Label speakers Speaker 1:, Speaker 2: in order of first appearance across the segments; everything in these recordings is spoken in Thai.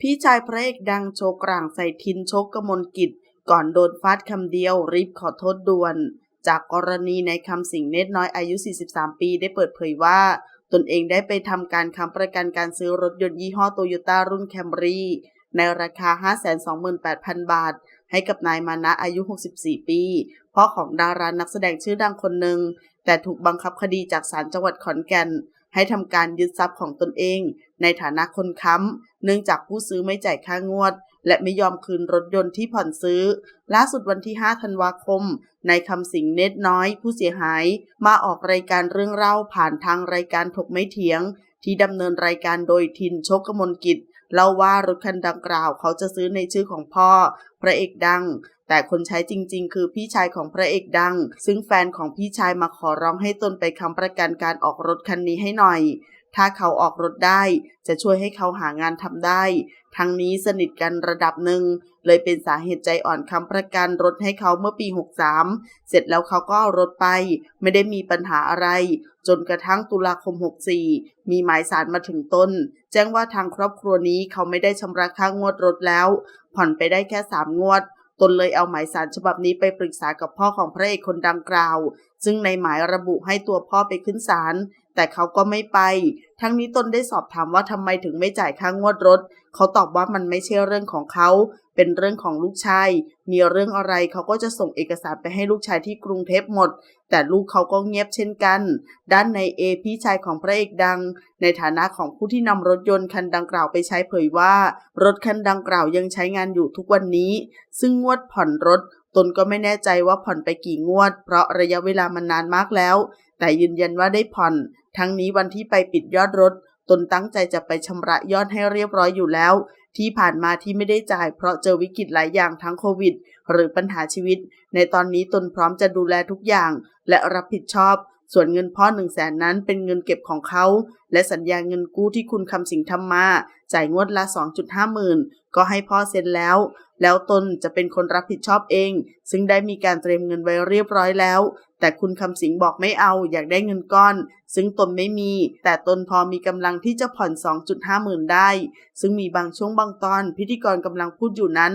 Speaker 1: พี่ชายพระเอกดังโชว์กลางใส่ทินชกกมลกิจ ก่อนโดนฟาดคำเดียวรีบขอโทษด่วน จากกรณีในคำสิงเนตน้อยอายุ 43 ปีได้เปิดเผยว่า ตนเองได้ไปทำการค้ำประกันการซื้อรถยนต์ยี่ห้อโตโยต้ารุ่นแคมรี่ในราคา 528,000 บาท ให้กับนายมานะอายุ 64 ปี พ่อของดารานักแสดงชื่อดังคนหนึ่ง แต่ถูกบังคับคดีจากศาลจังหวัดขอนแก่น ให้ทำการยึดทรัพย์ของตนเอง ในฐานะคนค้ำเนื่องจากผู้ซื้อไม่จ่ายค่างวด และไม่ยอมคืนรถยนต์ที่ผ่อนซื้อ ล่าสุดวันที่ 5 ธันวาคมในคำสิงเนตน้อย ผู้เสียหาย มาออกรายการเรื่องเล่าผ่านทางรายการถกไม่เถียง ที่ดำเนินรายการโดยทินโชคกมลกิจ เล่าว่ารถคันดังกล่าวเขาจะซื้อในชื่อของพ่อ พระเอกดัง แต่คนใช้จริง ๆ คือพี่ชายของพระเอกดัง ซึ่งแฟนของพี่ชายมาขอร้องให้ตนไปค้ำประกันการออกรถคันนี้ให้หน่อย ถ้าเขาออกรถได้ จะช่วยให้เขาหางานทำได้ ทั้งนี้สนิทกันระดับหนึ่ง เลยเป็นสาเหตุใจอ่อนค้ำประกันรถให้เขาเมื่อปี 63 เสร็จแล้วเขาก็เอารถไป ไม่ได้มีปัญหาอะไร จนกระทั่งตุลาคม 64 มีหมายสารมาถึงต้น แจ้งว่าทางครอบครัวนี้เขาไม่ได้ชำระค่างวดรถแล้ว ผ่อนไปได้แค่ 3 งวดตนเลยเอาหมายสารฉบับนี้ไปปรึกษากับพ่อของพระเอกคนดังกล่าว ซึ่งในหมายระบุให้ตัวพ่อไปขึ้นศาล แต่เขาก็ไม่ไป ทั้งนี้ตนได้สอบถามว่าทำไมถึงไม่จ่ายค่างวดรถ เขาตอบว่ามันไม่ใช่เรื่องของเขา เป็นเรื่องของลูกชาย มีเรื่องอะไรเขาก็จะส่งเอกสารไปให้ลูกชายที่กรุงเทพหมด แต่ลูกเขาก็เงียบเช่นกัน ด้านในเอพี่ชายของพระเอกดัง ในฐานะของผู้ที่นำรถยนต์คันดังกล่าวไปใช้เผยว่า รถคันดังกล่าวยังใช้งานอยู่ทุกวันนี้ ซึ่งงวดผ่อนรถตนก็ไม่แน่ใจว่าผ่อนไปกี่งวด เพราะระยะเวลามันนานมากแล้ว แต่ยืนยันว่าได้ผ่อน ทั้งนี้วันที่ไปปิดยอดรถ ตนตั้งใจจะไปชำระยอดให้เรียบร้อยอยู่แล้ว ที่ผ่านมาที่ไม่ได้จ่ายเพราะเจอวิกฤตหลายอย่างทั้งโควิด หรือปัญหาชีวิต ในตอนนี้ตนพร้อมจะดูแลทุกอย่าง และรับผิดชอบ ส่วนเงินพ่อหนึ่งแสนนั้นเป็นเงินเก็บของเขา และสัญญาเงินกู้ที่คุณคำสิงทำมา จ่ายงวดละ 2.5หมื่นก็ให้พ่อเซ็นแล้ว แล้วตนจะเป็นคนรับผิดชอบเอง ซึ่งได้มีการเตรียมเงินไว้เรียบร้อยแล้ว แต่คุณคำสิงบอกไม่เอาอยากได้เงินก้อน ซึ่งตนไม่มี แต่ตนพอมีกำลังที่จะผ่อน 2.5หมื่นได้ ซึ่งมีบางช่วงบางตอน พิธีกรกำลังพูดอยู่นั้น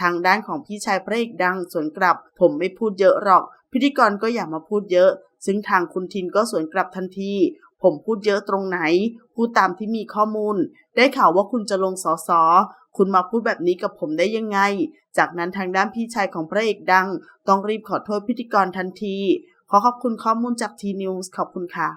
Speaker 1: ทางด้านของพี่ชายพระเอกดังสวนกลับ ผมไม่พูดเยอะหรอก พิธีกรก็อย่ามาพูดเยอะ ซึ่งทางคุณทินก็สวนกลับทันที ผมพูดเยอะตรงไหน พูดตามที่มีข้อมูล ได้ข่าวว่าคุณจะลงสอสอคุณมาพูดแบบนี้กับผมได้ยังไง จากนั้นทางด้านพี่ชายของพระเอกดัง ต้องรีบขอโทษพิธีกรทันที ขอขอบคุณข้อมูลจากทีนิวส์ขอบคุณค่ะ